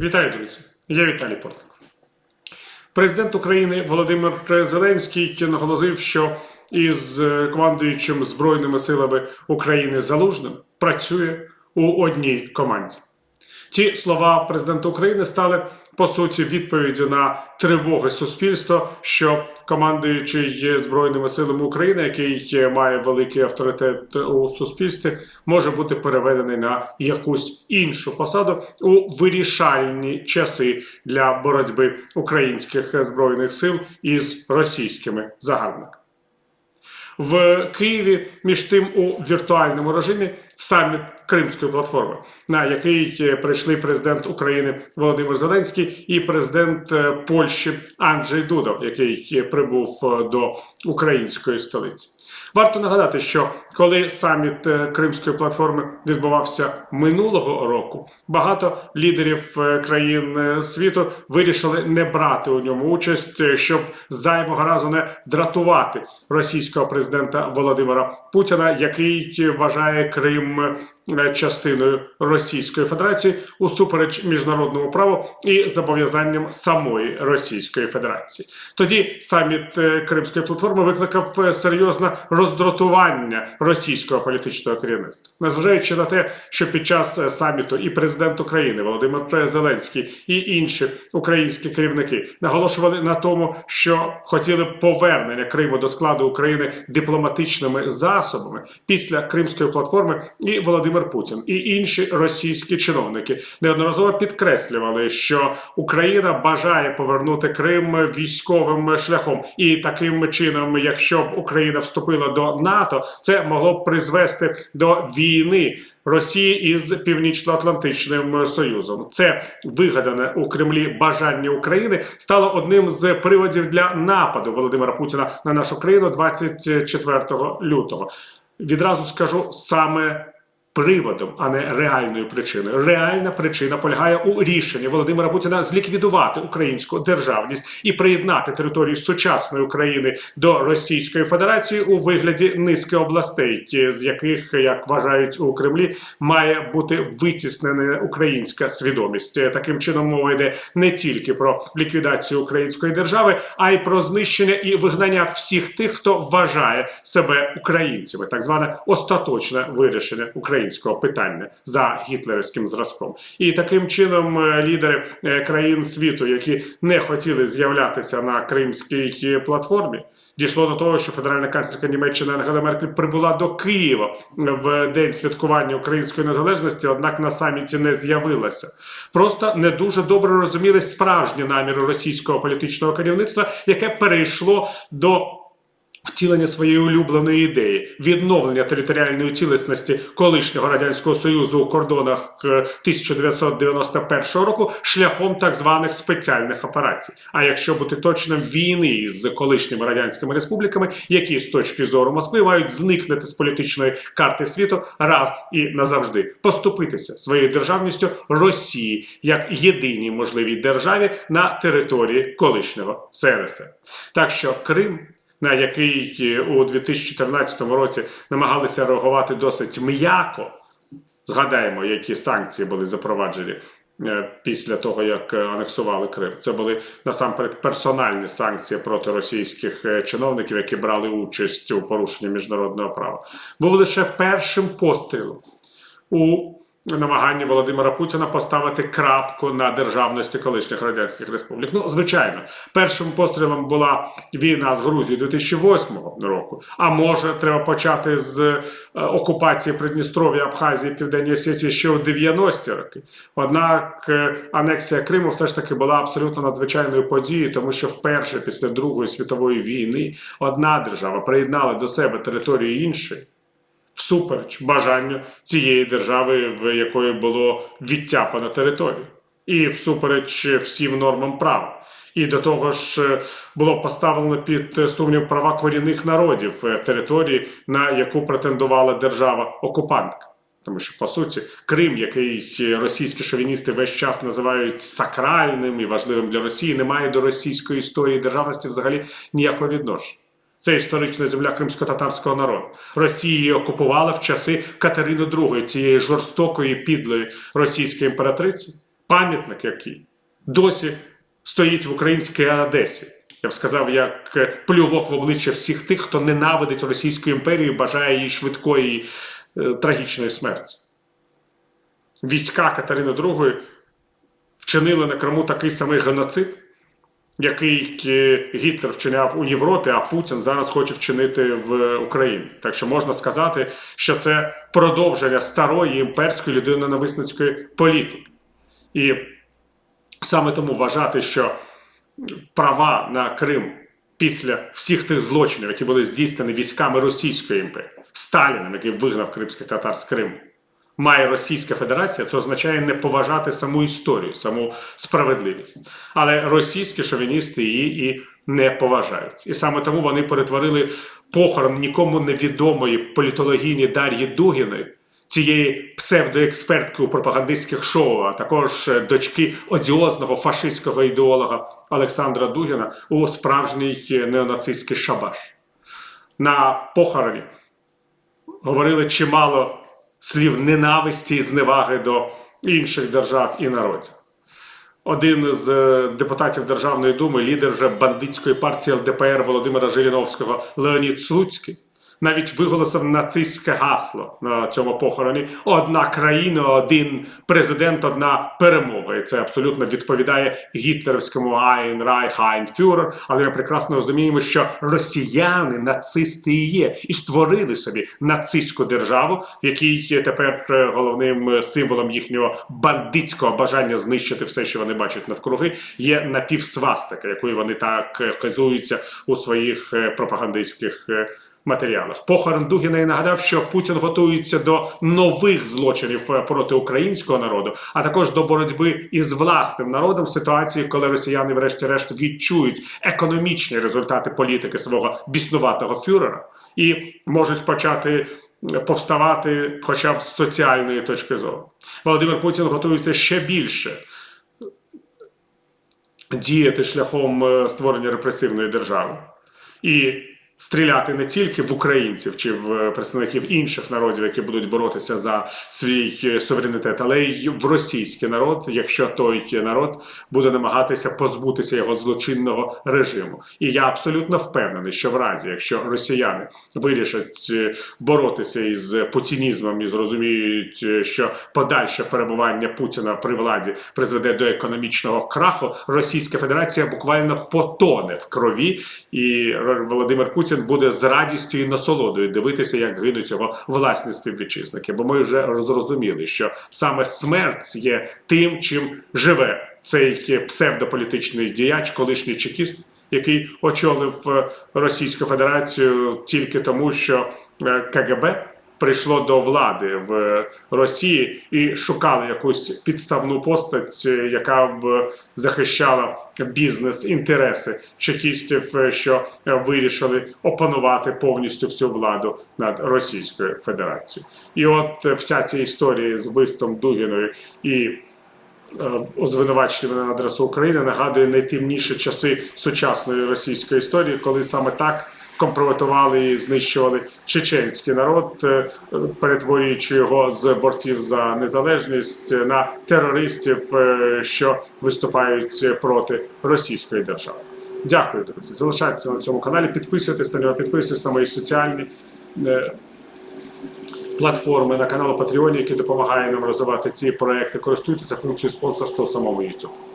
Вітаю, друзі! Я Віталій Портник. Президент України Володимир Зеленський наголосив, що із командуючим Збройними силами України Залужним працює у одній команді. Ці слова президента України стали по суті відповіддю на тривоги суспільства, що командуючий збройними силами України, який має великий авторитет у суспільстві, може бути переведений на якусь іншу посаду у вирішальні часи для боротьби українських збройних сил із російськими загарбниками. В Києві між тим у віртуальному режимі саміт Кримської платформи, на який е, прийшли президент України Володимир Зеленський і президент е, Польщі Анджей Дудов, який е, прибув до української столиці. Варто нагадати, що коли саміт е, Кримської платформи відбувався минулого року, багато лідерів е, країн е, світу вирішили не брати у ньому участь, щоб зайвого разу не дратувати російського президента Володимира Путіна, який вважає Крим частиною Російської Федерації усупереч міжнародному праву і зобов'язанням самої Російської Федерації. Тоді саміт е, Кримської платформи викликав е, серйозне роздратування російського політичного керівництва, незважаючи на те, що під час е, саміту і президент України Володимир Зеленський і інші українські керівники наголошували на тому, що хотіли повернення Криму до складу України дипломатичними засобами після Кримської платформи, і Володимир Путін і інші російські чиновники неодноразово підкреслювали, що Україна бажає повернути Крим військовим шляхом, і таким чином, якщо б Україна вступила до НАТО, це могло б призвести до війни Росії із Північно-Атлантичним Союзом. Це вигадане у Кремлі бажання України стало одним з приводів для нападу Володимира Путіна на нашу країну 24 лютого. Відразу скажу саме. Приводом, а не реальною причиною. Реальна причина полягає у рішенні Володимира Путіна зліквідувати українську державність і приєднати територію сучасної України до Російської Федерації у вигляді низки областей, ті з яких, як вважають у Кремлі, має бути витіснена українська свідомість. Таким чином мова йде не тільки про ліквідацію української держави, а й про знищення і вигнання всіх тих, хто вважає себе українцями, так зване остаточне вирішення українського питання за гітлерівським зразком. І таким чином е, лідери е, країн світу, які не хотіли з'являтися на кримській е, платформі, дійшло до того, що федеральна канцлерка Німеччини Ангела Меркель прибула до Києва в день святкування української незалежності, однак на саміті не з'явилася. Просто не дуже добре розуміли справжні наміри російського політичного керівництва, яке перейшло до втілення своєї улюбленої ідеї відновлення територіальної цілісності колишнього радянського союзу у кордонах е, 1991 року шляхом так званих спеціальних операцій. А якщо бути точним, війни з колишніми радянськими республіками, які з точки зору Москви мають зникнути з політичної карти світу раз і назавжди, поступитися своєю державністю Росії як єдиній можливій державі на території колишнього СРСР. Так що Крим на який е, у 2014 році намагалися реагувати досить м'яко. Згадаємо, які санкції були запроваджені е, після того, як анексували Крим. Це були насамперед персональні санкції проти російських е, чиновників, які брали участь у порушенні міжнародного права. Був лише першим пострілом у намаганні Володимира Путіна поставити крапку на державності колишніх радянських республік. Ну, звичайно, першим пострілом була війна з Грузією 2008 року. А може, треба почати з е, окупації Придністров'я, Абхазії, Південної Осетії ще у 90-ті роки. Однак е, анексія Криму все ж таки була абсолютно надзвичайною подією, тому що вперше після Другої світової війни одна держава приєднала до себе територію іншої всупереч бажанню цієї держави, в якої було відтяпано територію, і всупереч всім нормам права. І до того ж е, було поставлено під сумнів права корінних народів е, території, на яку претендувала держава-окупантка. Тому що по суті Крим, який російські шовіністи весь час називають сакральним і важливим для Росії, не має до російської історії державності взагалі ніякого відношення. Це історична земля кримсько-татарського народу. Росія її окупувала в часи Катерини II, цієї жорстокої підлої російської імператриці. пам'ятник, який досі стоїть в українській Одесі. Я б сказав, як е, плювок в обличчя всіх тих, хто ненавидить Російську імперію бажає їй швидкої е, трагічної смерті. Війська Катерини II вчинили на Криму такий самий геноцид, який е, Гітлер вчиняв у Європі, а Путін зараз хоче вчинити в Україні. Так що можна сказати, що це продовження старої імперської людиноненависницької політики. І саме тому вважати, що права на Крим після всіх тих злочинів, які були здійснені військами Російської імперії, Сталіним, який вигнав кримських татар з Криму, має Російська Федерація, це означає не поважати саму історію, саму справедливість. Але російські шовіністи її і не поважають. І саме тому вони перетворили похорон нікому невідомої політологіні Дар'ї Дугіної, цієї псевдоекспертки у пропагандистських шоу, а також е, дочки одіозного фашистського ідеолога Олександра Дугіна у справжній е, неонацистський шабаш. На похороні говорили чимало слів ненависті і зневаги до інших держав і народів. Один з е, депутатів Державної думи, лідер вже бандитської партії ЛДПР Володимира Жириновського Леонід Слуцький, навіть виголосив нацистське гасло на цьому похороні: одна країна, один президент, одна перемога. І це абсолютно відповідає гітлерівському Reich, Ein Führer. Але ми прекрасно розуміємо, що росіяни нацисти і є, і створили собі нацистську державу, в якій тепер е, головним символом їхнього бандитського бажання знищити все, що вони бачать навкруги, є напівсвастика, якою вони так е, хизуються у своїх е, пропагандистських. Е, Матеріалах похорон Дугіна і нагадав, що Путін готується до нових злочинів е, проти українського народу, а також до боротьби із власним народом в ситуації, коли росіяни, врешті-решт, відчують економічні результати політики свого біснуватого фюрера і можуть почати е, повставати, хоча б з соціальної точки зору. Володимир Путін готується ще більше діяти шляхом е, створення репресивної держави і стріляти не тільки в українців чи в е, представників інших народів, які будуть боротися за свій е, суверенітет, але й в російський народ, якщо той народ буде намагатися позбутися його злочинного режиму. І я абсолютно впевнений, що в разі, якщо росіяни вирішать е, боротися із путінізмом і зрозуміють, е, що подальше перебування Путіна при владі призведе до економічного краху, Російська Федерація буквально потоне в крові, і Володимир Путін буде з радістю і насолодою дивитися, як гинуть його власні співвітчизники. Бо ми вже зрозуміли, що саме смерть є тим, чим живе цей псевдополітичний діяч, колишній чекіст, який очолив е, Російську Федерацію тільки тому, що е, КГБ прийшло до влади в Росії і шукали якусь підставну постать, е, яка б захищала бізнес-інтереси чекістів, е, що е, вирішили опанувати повністю всю владу над Російською Федерацією. І от вся ця історія з вбивством Дугіної і звинуваченнями на адресу України нагадує найтемніші часи сучасної російської історії, коли саме так компрометували і знищували чеченський народ, е, перетворюючи його з борців за незалежність на терористів, е, що виступають проти російської держави. Дякую, друзі. Залишайтеся на цьому каналі, підписуйтесь на нього, підписуйтесь на мої соціальні. е, платформи на канал Patreon, які допомагає нам розвивати ці проекти. Користуйтеся функцією спонсорства в самому YouTube.